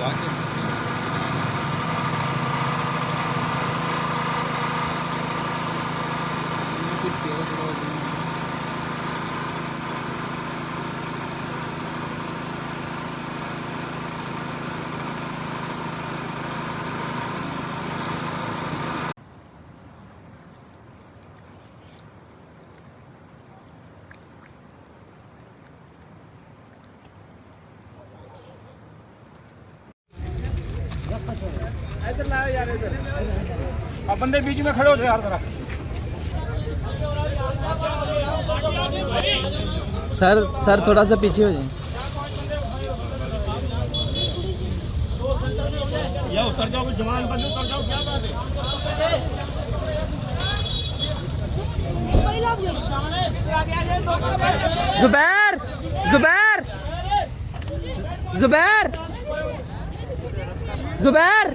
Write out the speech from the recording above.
like it. अब बंदे बीच में खड़े हो जाओ यार जरा। सर सर थोड़ा सा पीछे हो जाए। या उतर जाओ जवान बंदे उतर जाओ क्या बात है? जुबैर जुबैर जुबैर जुबैर।